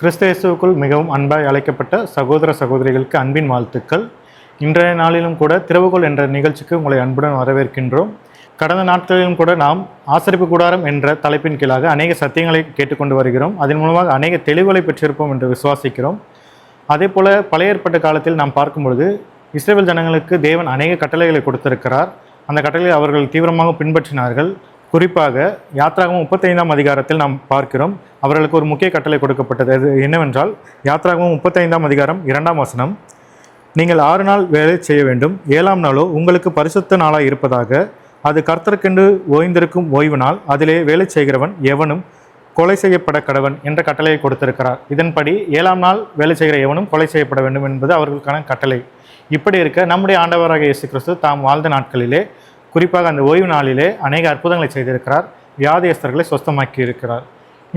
கிறிஸ்தேசுக்குள் மிகவும் அன்பாய் அழைக்கப்பட்ட சகோதர சகோதரிகளுக்கு அன்பின் வாழ்த்துக்கள். இன்றைய நாளிலும் கூட திறவுகோள் என்ற நிகழ்ச்சிக்கு உங்களை அன்புடன் வரவேற்கின்றோம். கடந்த நாட்களிலும் கூட நாம் ஆசரிப்பு கூடாரம் என்ற தலைப்பின் கீழாக அநேக சத்தியங்களை கேட்டுக்கொண்டு வருகிறோம். அதன் மூலமாக அநேக தெளிவுகளை பெற்றிருப்போம் என்று விசுவாசிக்கிறோம். அதே போல பழைய ஏற்பட்ட காலத்தில் நாம் பார்க்கும்பொழுது இஸ்ரேல் ஜனங்களுக்கு தேவன் அநேக கட்டளைகளை கொடுத்திருக்கிறார். அந்த கட்டளையை அவர்கள் தீவிரமாக பின்பற்றினார்கள். குறிப்பாக யாத்ராகமம் முப்பத்தைந்தாம் அதிகாரத்தில் நாம் பார்க்கிறோம். அவர்களுக்கு ஒரு முக்கிய கட்டளை கொடுக்கப்பட்டது. அது என்னவென்றால் யாத்ராகமம் முப்பத்தைந்தாம் அதிகாரம் இரண்டாம் வசனம். நீங்கள் ஆறு நாள் வேலை செய்ய வேண்டும். ஏழாம் நாளோ உங்களுக்கு பரிசுத்த நாளாக இருப்பதாக அது கர்த்தருக்கென்று ஓய்ந்திருக்கும் ஓய்வு நாள் அதிலே வேலை செய்கிறவன் எவனும் கொலை செய்யப்பட கடவன் என்ற கட்டளையை கொடுத்திருக்கிறார். இதன்படி ஏழாம் நாள் வேலை செய்கிற எவனும் கொலை செய்யப்பட வேண்டும் என்பது அவர்களுக்கான கட்டளை. இப்படி இருக்க நம்முடைய ஆண்டவராக இயேசு கிறிஸ்து தாம் வாழ்ந்த நாட்களிலே குறிப்பாக அந்த ஓய்வு நாளிலே அநேக அற்புதங்களை செய்திருக்கிறார். வியாதியஸ்தர்களை சொஸ்தமாக்கி இருக்கிறார்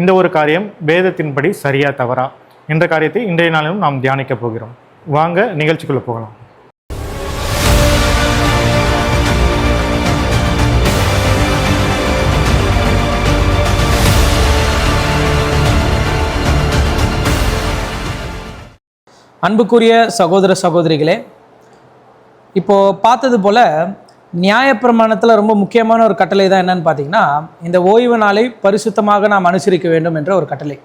இந்த ஒரு காரியம் வேதத்தின்படி சரியா தவறா? என்ற காரியத்தை இன்றைய நாளிலும் நாம் தியானிக்கப் போகிறோம். வாங்க நிகழ்ச்சிக்குள்ளே போகலாம். அன்புக்குரிய சகோதர சகோதரிகளே இப்போ பார்த்தது போல நியாயப்பிரமாணத்தில் ரொம்ப முக்கியமான ஒரு கட்டளை தான் என்னன்னு பார்த்தீங்கன்னா இந்த ஓய்வு நாளை பரிசுத்தமாக நாம் அனுசரிக்க வேண்டும் என்ற ஒரு கட்டளை.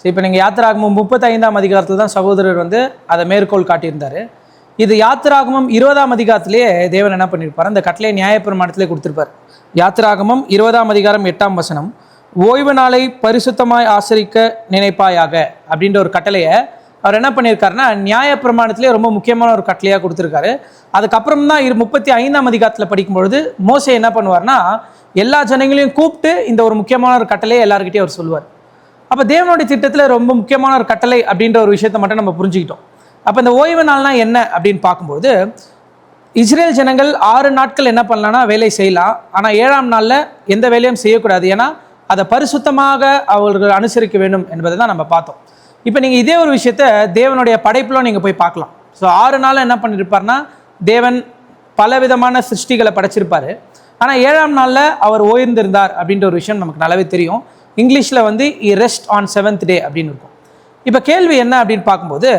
ஸோ இப்போ நீங்கள் யாத்திராகமம் முப்பத்தைந்தாம் அதிகாரத்தில் தான் சகோதரர் வந்து அதை மேற்கோள் காட்டியிருந்தார். இது யாத்திராகமம் இருபதாம் அதிகாரத்திலேயே தேவன் என்ன பண்ணியிருப்பார் அந்த கட்டளை நியாயப்பிரமாணத்திலே கொடுத்துருப்பார். யாத்திராகமம் இருபதாம் அதிகாரம் எட்டாம் வசனம் ஓய்வு நாளை பரிசுத்தமாய் ஆசரிக்க நினைப்பாயாக அப்படின்ற ஒரு கட்டளையை அவர் என்ன பண்ணியிருக்காருன்னா நியாய பிரமாணத்திலே ரொம்ப முக்கியமான ஒரு கட்டளையாக கொடுத்துருக்காரு. அதுக்கப்புறம் தான் இரு முப்பத்தி ஐந்தாம் அதிகாரத்தில் படிக்கும்பொழுது மோசை என்ன பண்ணுவார்னா எல்லா ஜனங்களையும் கூப்பிட்டு இந்த ஒரு முக்கியமான ஒரு கட்டளையை எல்லாருக்கிட்டே அவர் சொல்லுவார். அப்போ தேவனுடைய திட்டத்தில் ரொம்ப முக்கியமான ஒரு கட்டளை அப்படின்ற ஒரு விஷயத்தை மட்டும் நம்ம புரிஞ்சுக்கிட்டோம். அப்போ இந்த ஓய்வு நாள்னா என்ன அப்படின்னு பார்க்கும்போது இஸ்ரேல் ஜனங்கள் ஆறு நாட்கள் என்ன பண்ணலாம்னா வேலை செய்யலாம். ஆனால் ஏழாம் நாளில் எந்த வேலையும் செய்யக்கூடாது. ஏன்னா அதை பரிசுத்தமாக அவர்கள் அனுசரிக்க வேண்டும் என்பதை தான் நம்ம பார்த்தோம். இப்போ நீங்கள் இதே ஒரு விஷயத்த தேவனுடைய படைப்பிலும் நீங்கள் போய் பார்க்கலாம். ஸோ ஆறு நாள் என்ன பண்ணியிருப்பார்னா தேவன் பல விதமான சிருஷ்டிகளை படைச்சிருப்பார். ஆனால் ஏழாம் நாளில் அவர் ஓய்ந்திருந்தார் அப்படின்ற ஒரு விஷயம் நமக்கு நல்லாவே தெரியும். இங்கிலீஷில் வந்து he rest on seventh day அப்படின்னு இருக்கும். இப்போ கேள்வி என்ன அப்படின்னு பார்க்கும்போது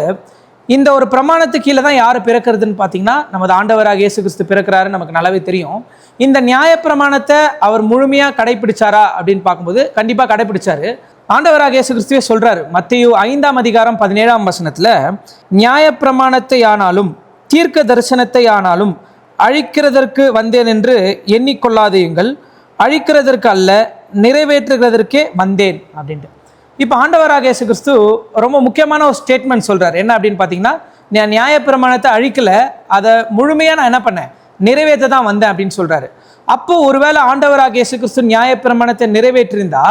இந்த ஒரு பிரமாணத்துக்கு கீழே தான் யார் பிறக்கிறதுன்னு பார்த்தீங்கன்னா நமது ஆண்டவராக இயேசு கிறிஸ்து பிறக்கிறாரு நமக்கு நல்லாவே தெரியும். இந்த நியாய பிரமாணத்தை அவர் முழுமையாக கடைபிடிச்சாரா அப்படின்னு பார்க்கும்போது கண்டிப்பாக கடைபிடிச்சாரு. ஆண்டவராக இயேசு கிறிஸ்துவே சொல்றாரு. மத்திய ஐந்தாம் அதிகாரம் பதினேழாம் வசனத்துல நியாயப்பிரமாணத்தை ஆனாலும் தீர்க்க தரிசனத்தை ஆனாலும் அழிக்கிறதற்கு வந்தேன் என்று எண்ணிக்கொள்ளாதையுங்கள். அழிக்கிறதற்கு அல்ல நிறைவேற்றுகிறதற்கே வந்தேன் அப்படின்ட்டு. இப்போ ஆண்டவராக இயேசு கிறிஸ்து ரொம்ப முக்கியமான ஒரு ஸ்டேட்மெண்ட் சொல்றாரு. என்ன அப்படின்னு பார்த்தீங்கன்னா நான் நியாயப்பிரமாணத்தை அழிக்கல அதை முழுமையாக நான் என்ன பண்ணேன்? நிறைவேற்ற தான் வந்தேன் அப்படின்னு சொல்றாரு. அப்போ ஒருவேளை ஆண்டவராக இயேசு கிறிஸ்து நியாயப்பிரமாணத்தை நிறைவேற்றிருந்தா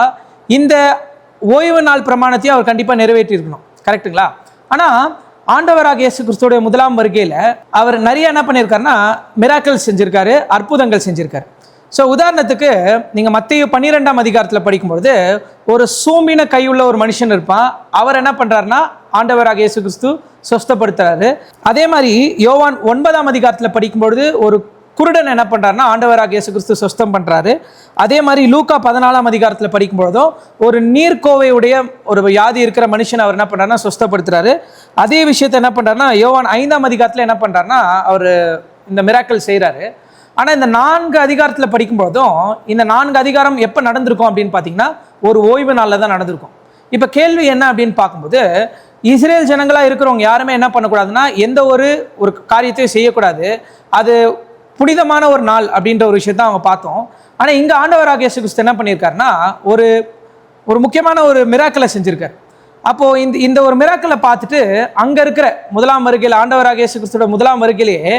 இந்த ஓய்வு நாள் பிரமாணத்தையும் அவர் கண்டிப்பாக நிறைவேற்றியிருக்கணும். கரெக்ட்டுங்களா? ஆனால் ஆண்டவராக இயேசு கிறிஸ்துடைய முதலாம் வருகையில் அவர் நிறைய என்ன பண்ணியிருக்காருன்னா மிராக்கல் செஞ்சுருக்காரு அற்புதங்கள் செஞ்சுருக்காரு. ஸோ உதாரணத்துக்கு நீங்கள் மத்திய பன்னிரெண்டாம் அதிகாரத்தில் படிக்கும்பொழுது ஒரு சூம்பின கையுள்ள ஒரு மனுஷன் இருப்பான். அவர் என்ன பண்ணுறாருன்னா ஆண்டவராக இயேசு கிறிஸ்து சொஸ்தப்படுத்துறாரு. அதே மாதிரி யோவான் ஒன்பதாம் அதிகாரத்தில் படிக்கும்பொழுது ஒரு குருடன் என்ன பண்ணுறாருன்னா ஆண்டவராக இயேசு கிறிஸ்து சுஸ்தம் பண்ணுறாரு அதே மாதிரி லூக்கா பதினாலாம் அதிகாரத்தில் படிக்கும்பொழுதும் ஒரு நீர்க்கோவையுடைய ஒரு வியாதி இருக்கிற மனுஷன் அவர் என்ன பண்ணுறாருன்னா சுஸ்தப்படுத்துறாரு. அதே விஷயத்தை என்ன பண்ணுறாருன்னா யோவான் ஐந்தாம் அதிகாரத்தில் என்ன பண்ணுறாருன்னா அவர் இந்த மிராக்கல் செய்கிறாரு ஆனால் இந்த நான்கு அதிகாரத்தில் படிக்கும்போதும் இந்த நான்கு அதிகாரம் எப்போ நடந்திருக்கும் அப்படின்னு பார்த்தீங்கன்னா ஒரு ஓய்வு நாளில் தான் நடந்திருக்கும். இப்போ கேள்வி என்ன அப்படின்னு பார்க்கும்போது இஸ்ரேல் ஜனங்களாக இருக்கிறவங்க யாருமே என்ன பண்ணக்கூடாதுன்னா எந்த ஒரு ஒரு காரியத்தையும் செய்யக்கூடாது. அது புனிதமான ஒரு நாள் அப்படின்ற ஒரு விஷயத்த அவங்க பார்த்தோம். ஆனால் இங்கே ஆண்டவராக இயேசு கிறிஸ்து என்ன பண்ணியிருக்காருன்னா ஒரு ஒரு முக்கியமான ஒரு மிராக்கலை செஞ்சுருக்கார். அப்போது இந்த இந்த ஒரு மிராக்கலை பார்த்துட்டு அங்கே இருக்கிற முதலாம் வருகையில் ஆண்டவராக இயேசு கிறிஸ்துவோட முதலாம் வருகையிலேயே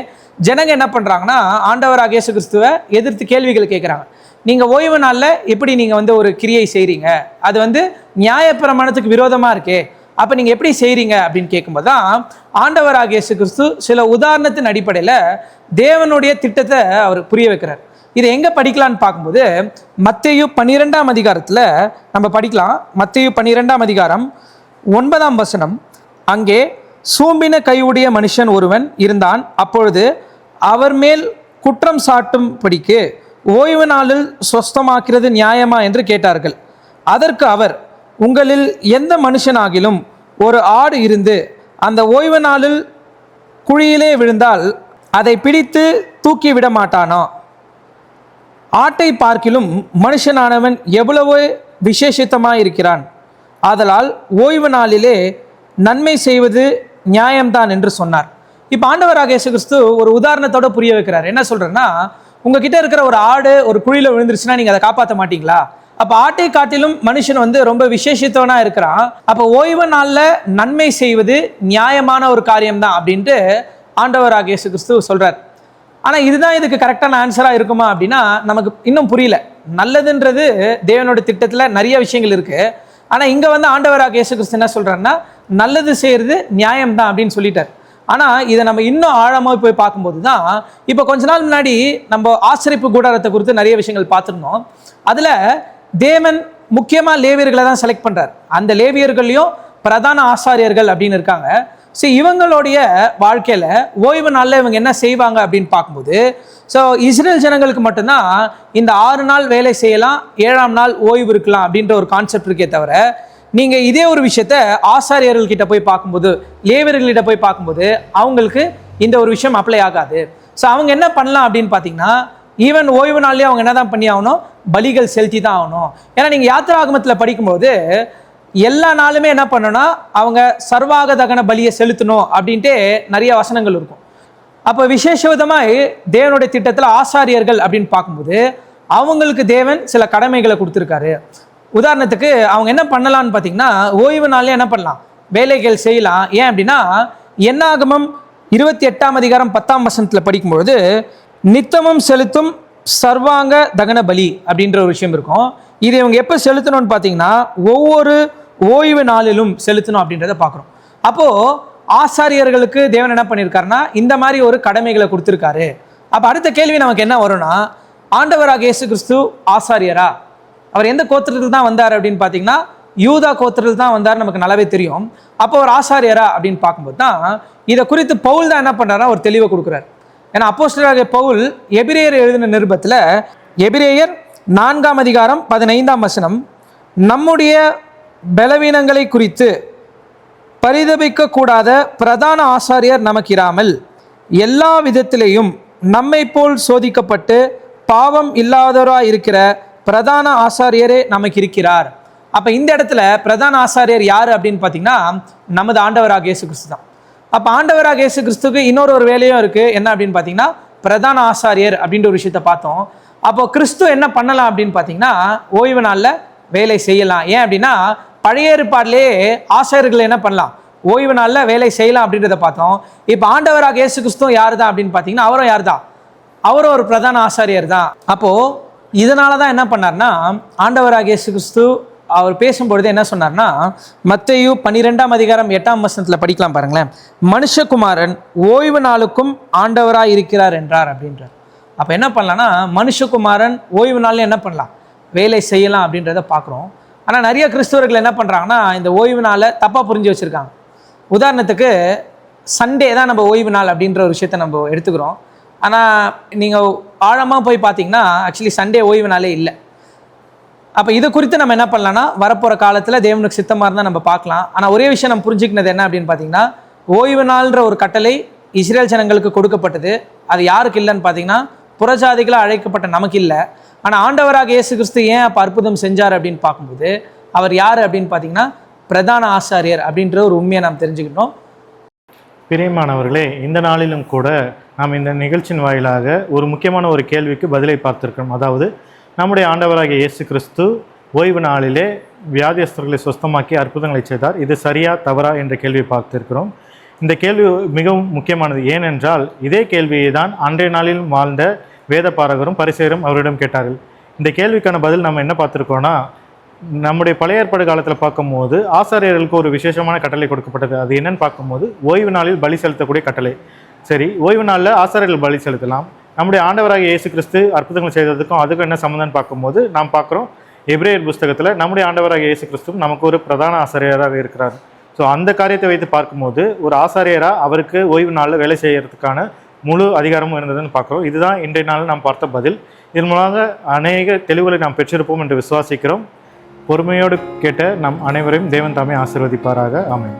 ஜனங்க என்ன பண்ணுறாங்கன்னா ஆண்டவராக இயேசு கிறிஸ்துவை எதிர்த்து கேள்விகள் கேட்குறாங்க நீங்கள் ஓய்வு நாளில் எப்படி நீங்கள் வந்து ஒரு கிரியை செய்கிறீங்க அது வந்து நியாயப்பிரமாணத்துக்கு விரோதமாக இருக்கே. அப்போ நீங்கள் எப்படி செய்கிறீங்க அப்படின்னு கேட்கும்போது தான் ஆண்டவராக இயேசு கிறிஸ்து சில உதாரணத்தின் அடிப்படையில் தேவனுடைய திட்டத்தை அவர் புரிய வைக்கிறார். இதை எங்கே படிக்கலான்னு பார்க்கும்போது மத்தையு பன்னிரெண்டாம் அதிகாரத்தில் நம்ம படிக்கலாம். மத்தையு பன்னிரெண்டாம் அதிகாரம் ஒன்பதாம் வசனம். அங்கே சூம்பின கையுடைய மனுஷன் ஒருவன் இருந்தான். அப்பொழுது அவர் மேல் குற்றம் சாட்டும்படிக்கு ஓய்வு நாளில் சொஸ்தமாக்கிறது நியாயமா என்று கேட்டார்கள். அதற்கு அவர் உங்களில் எந்த மனுஷனாகிலும் ஒரு ஆடு இருந்து அந்த ஓய்வு நாளில் குழியிலே விழுந்தால் அதை பிடித்து தூக்கி விட மாட்டானோ? ஆட்டை பார்க்கிலும் மனுஷனானவன் எவ்வளவு விசேஷித்தமாயிருக்கிறான். ஆதலால் ஓய்வு நாளிலே நன்மை செய்வது நியாயம்தான் என்று சொன்னார். இப்போ ஆண்டவராக இயேசு கிறிஸ்து ஒரு உதாரணத்தோட புரிய வைக்கிறார். என்ன சொல்கிறேன்னா உங்ககிட்ட இருக்கிற ஒரு ஆடு ஒரு குழியில் விழுந்துருச்சுன்னா நீங்கள் அதை காப்பாற்ற மாட்டீங்களா? அப்ப ஆட்டை காட்டிலும் மனுஷன் வந்து ரொம்ப விசேஷித்தவனா இருக்கிறான். அப்ப ஓய்வு நாள்ல நன்மை செய்வது நியாயமான ஒரு காரியம் தான் அப்படின்ட்டு ஆண்டவராக இயேசு கிறிஸ்து சொல்றார். ஆனா இதுதான் இதுக்கு கரெக்டான ஆன்சரா இருக்குமா அப்படின்னா நமக்கு இன்னும் புரியல. நல்லதுன்றது தேவனோட திட்டத்துல நிறைய விஷயங்கள் இருக்கு. ஆனா இங்க வந்து ஆண்டவராக இயேசு கிறிஸ்து என்ன சொல்றாருன்னா நல்லது செய்யறது நியாயம்தான் அப்படின்னு சொல்லிட்டார். ஆனா இதை நம்ம இன்னும் ஆழமா போய் பார்க்கும்போது தான் இப்போ கொஞ்ச நாள் முன்னாடி நம்ம ஆசிரிப்பு கூடாரத்தை குறித்து நிறைய விஷயங்கள் பார்த்துருந்தோம். அதுல தேவன் முக்கியமாக லேவியர்களை தான் செலக்ட் பண்ணுறார் அந்த லேவியர்கள்லையும் பிரதான ஆசாரியர்கள் அப்படின்னு இருக்காங்க. ஸோ இவங்களுடைய வாழ்க்கையில் ஓய்வு நாளில் இவங்க என்ன செய்வாங்க அப்படின்னு பார்க்கும்போது ஸோ இஸ்ரேல் ஜனங்களுக்கு மட்டும்தான் இந்த ஆறு நாள் வேலை செய்யலாம் ஏழாம் நாள் ஓய்வு இருக்கலாம் அப்படின்ற ஒரு கான்செப்ட் இருக்கே தவிர நீங்கள் இதே ஒரு விஷயத்த ஆசாரியர்கள்கிட்ட போய் பார்க்கும்போது லேவியர்கள்கிட்ட போய் பார்க்கும்போது அவங்களுக்கு இந்த ஒரு விஷயம் அப்ளை ஆகாது. ஸோ அவங்க என்ன பண்ணலாம் அப்படின்னு பார்த்தீங்கன்னா ஈவன் ஓய்வு நாள்லேயே அவங்க என்ன தான் பண்ணி ஆகணும் பலிகள் செலுத்தி தான் ஆகணும். ஏன்னா நீங்கள் யாத்திராகமத்தில் படிக்கும்போது எல்லா நாளுமே என்ன பண்ணணும்னா அவங்க சர்வாக தகன பலியை செலுத்தணும் அப்படின்ட்டு நிறைய வசனங்கள் இருக்கும். அப்போ விசேஷ விதமாக தேவனுடைய திட்டத்தில் ஆசாரியர்கள் அப்படின்னு பார்க்கும்போது அவங்களுக்கு தேவன் சில கடமைகளை கொடுத்துருக்காரு. உதாரணத்துக்கு அவங்க என்ன பண்ணலாம்னு பார்த்தீங்கன்னா ஓய்வு நாள்லேயே என்ன பண்ணலாம்? வேலைகள் செய்யலாம். ஏன் அப்படின்னா என்னாகமம் இருபத்தி எட்டாம் அதிகாரம் பத்தாம் வசனத்தில் படிக்கும்பொழுது நித்தமும் செலுத்தும் சர்வாங்க தகன பலி அப்படின்ற ஒரு விஷயம் இருக்கும். இது இவங்க எப்போ செலுத்தணும்னு பார்த்தீங்கன்னா ஒவ்வொரு ஓய்வு நாளிலும் செலுத்தணும் அப்படின்றத பார்க்குறோம். அப்போது ஆசாரியர்களுக்கு தேவன் என்ன பண்ணியிருக்காருன்னா இந்த மாதிரி ஒரு கடமைகளை கொடுத்துருக்காரு. அப்போ அடுத்த கேள்வி நமக்கு என்ன வரும்னா ஆண்டவராக இயேசு கிறிஸ்து ஆசாரியரா? அவர் எந்த கோத்திரத்தில் தான் வந்தார் அப்படின்னு பார்த்தீங்கன்னா யூதா கோத்திரத்தில் தான் வந்தார் நமக்கு நல்லாவே தெரியும். அப்போ ஒரு ஆசாரியரா அப்படின்னு பார்க்கும்போது தான் இதை குறித்து பவுல் தான் என்ன பண்ணுறாருன்னா ஒரு தெளிவை கொடுக்குறாரு. ஏன்னா அப்போஸ்டராக பவுல் எபிரேயர் எழுதின நிருபத்தில் எபிரேயர் நான்காம் அதிகாரம் பதினைந்தாம் வசனம் நம்முடைய பலவீனங்களை குறித்து பரிதபிக்க கூடாத பிரதான ஆசாரியர் நமக்கிராமல் எல்லா விதத்திலேயும் நம்மை போல் சோதிக்கப்பட்டு பாவம் இல்லாதவராக இருக்கிற பிரதான ஆசாரியரே நமக்கு இருக்கிறார் அப்போ இந்த இடத்துல பிரதான ஆசாரியர் யார் அப்படின்னு பார்த்தீங்கன்னா நமது ஆண்டவராக இயேசு கிறிஸ்து தான். அப்போ ஆண்டவராக இயேசு கிறிஸ்துக்கு இன்னொரு ஒரு வேலையும் இருக்குது என்ன அப்படின்னு பார்த்தீங்கன்னா பிரதான ஆசாரியர் அப்படின்ற ஒரு விஷயத்த பார்த்தோம். அப்போ கிறிஸ்து என்ன பண்ணலாம் அப்படின்னு பார்த்தீங்கன்னா ஓய்வு நாளில் வேலை செய்யலாம். ஏன் அப்படின்னா பழைய ஏற்பாடுலேயே ஆசாரியர்கள் என்ன பண்ணலாம்? ஓய்வு நாளில் வேலை செய்யலாம் அப்படின்றத பார்த்தோம். இப்போ ஆண்டவராக இயேசு கிறிஸ்துவும் யார் தான் அப்படின்னு பார்த்தீங்கன்னா அவரும் யார் தான் அவரும் ஒரு பிரதான ஆசாரியர் தான் அப்போது இதனால தான் என்ன பண்ணார்னா ஆண்டவராக இயேசு கிறிஸ்து அவர் பேசும்பொழுது என்ன சொன்னார்னா மத்தையு பன்னிரெண்டாம் அதிகாரம் எட்டாம் வசனத்தில் படிக்கலாம் பாருங்களேன். மனுஷகுமாரன் ஓய்வு நாளுக்கும் ஆண்டவராக இருக்கிறார் என்றார் அப்படின்றார். அப்போ என்ன பண்ணலாம்னா மனுஷகுமாரன் ஓய்வு நாளில் என்ன பண்ணலாம்? வேலை செய்யலாம் அப்படின்றத பார்க்குறோம் ஆனால் நிறைய கிறிஸ்தவர்கள் என்ன பண்ணுறாங்கன்னா இந்த ஓய்வு நாளை தப்பாக புரிஞ்சு வச்சுருக்காங்க. உதாரணத்துக்கு சண்டே தான் நம்ம ஓய்வு நாள் அப்படின்ற ஒரு விஷயத்த நம்ம எடுத்துக்கிறோம். ஆனால் நீங்கள் ஆழமாக போய் பார்த்தீங்கன்னா ஆக்சுவலி சண்டே ஓய்வு நாளே இல்லை. அப்போ இது குறித்து நம்ம என்ன பண்ணலாம்னா வரப்போகிற காலத்தில் தேவனுக்கு சித்தமாக இருந்தால் நம்ம பார்க்கலாம். ஆனால் ஒரே விஷயம் நம்ம புரிஞ்சுக்கினது என்ன அப்படின்னு பார்த்தீங்கன்னா ஓய்வு நாள்ன்ற ஒரு கட்டளை இஸ்ரேல் ஜனங்களுக்கு கொடுக்கப்பட்டது. அது யாருக்கு இல்லைன்னு பார்த்தீங்கன்னா புறஜாதிகளாக அழைக்கப்பட்ட நமக்கு இல்லை. ஆனால் ஆண்டவராக இயேசு கிறிஸ்து ஏன் அப்போ அற்புதம் செஞ்சார் அப்படின்னு பார்க்கும்போது அவர் யார் அப்படின்னு பார்த்தீங்கன்னா பிரதான ஆசாரியர் அப்படின்ற ஒரு உண்மையை நாம் தெரிஞ்சுக்கிட்டோம். பிரியமானவர்களே இந்த நாளிலும் கூட நாம் இந்த நிகழ்ச்சியின் வாயிலாக ஒரு முக்கியமான ஒரு கேள்விக்கு பதிலை பார்த்திருக்கிறோம். அதாவது நம்முடைய ஆண்டவராகிய இயேசு கிறிஸ்து ஓய்வு நாளிலே வியாதியஸ்தர்களை சுஸ்தமாக்கி அற்புதங்களை செய்தார். இது சரியா தவறா என்ற கேள்வி பார்த்திருக்கிறோம். இந்த கேள்வி மிகவும் முக்கியமானது. ஏனென்றால் இதே கேள்வியை தான் அன்றைய நாளில் வாழ்ந்த வேத பாரகரும் பரிசேரும் அவரிடம் கேட்டார்கள். இந்த கேள்விக்கான பதில் நம்ம என்ன பார்த்துருக்கோம்னா நம்முடைய பழைய ஏற்பாடு காலத்தில் பார்க்கும்போது ஆசாரியர்களுக்கு ஒரு விசேஷமான கட்டளை கொடுக்கப்பட்டது. அது என்னன்னு பார்க்கும்போது ஓய்வு நாளில் பலி செலுத்தக்கூடிய கட்டளை. சரி ஓய்வு நாளில் ஆசாரியர்கள் பலி செலுத்தலாம். நம்முடைய ஆண்டவராக இயேசு கிறிஸ்து அற்புதங்கள் செய்ததுக்கும் அதுக்கும் என்ன சம்மந்தம்னு பார்க்கும்போது நாம் பார்க்குறோம் எப்ரேயர் புஸ்தகத்தில் நம்முடைய ஆண்டவராக இயேசு கிறிஸ்துவும் நமக்கு ஒரு பிரதான ஆசிரியராக இருக்கிறார். ஸோ அந்த காரியத்தை வைத்து பார்க்கும்போது ஒரு ஆசாரியராக அவருக்கு ஓய்வு நாளில் வேலை செய்கிறதுக்கான முழு அதிகாரமும் இருந்ததுன்னு பார்க்குறோம். இதுதான் இன்றைய நாள் நாம் பார்த்த பதில். இதன் மூலமாக அநேக தெளிவுகளை நாம் பெற்றிருப்போம் என்று விசுவாசிக்கிறோம். பொறுமையோடு கேட்ட நம் அனைவரையும் தேவன் தாமே ஆசிர்வதிப்பாராக. அமையும்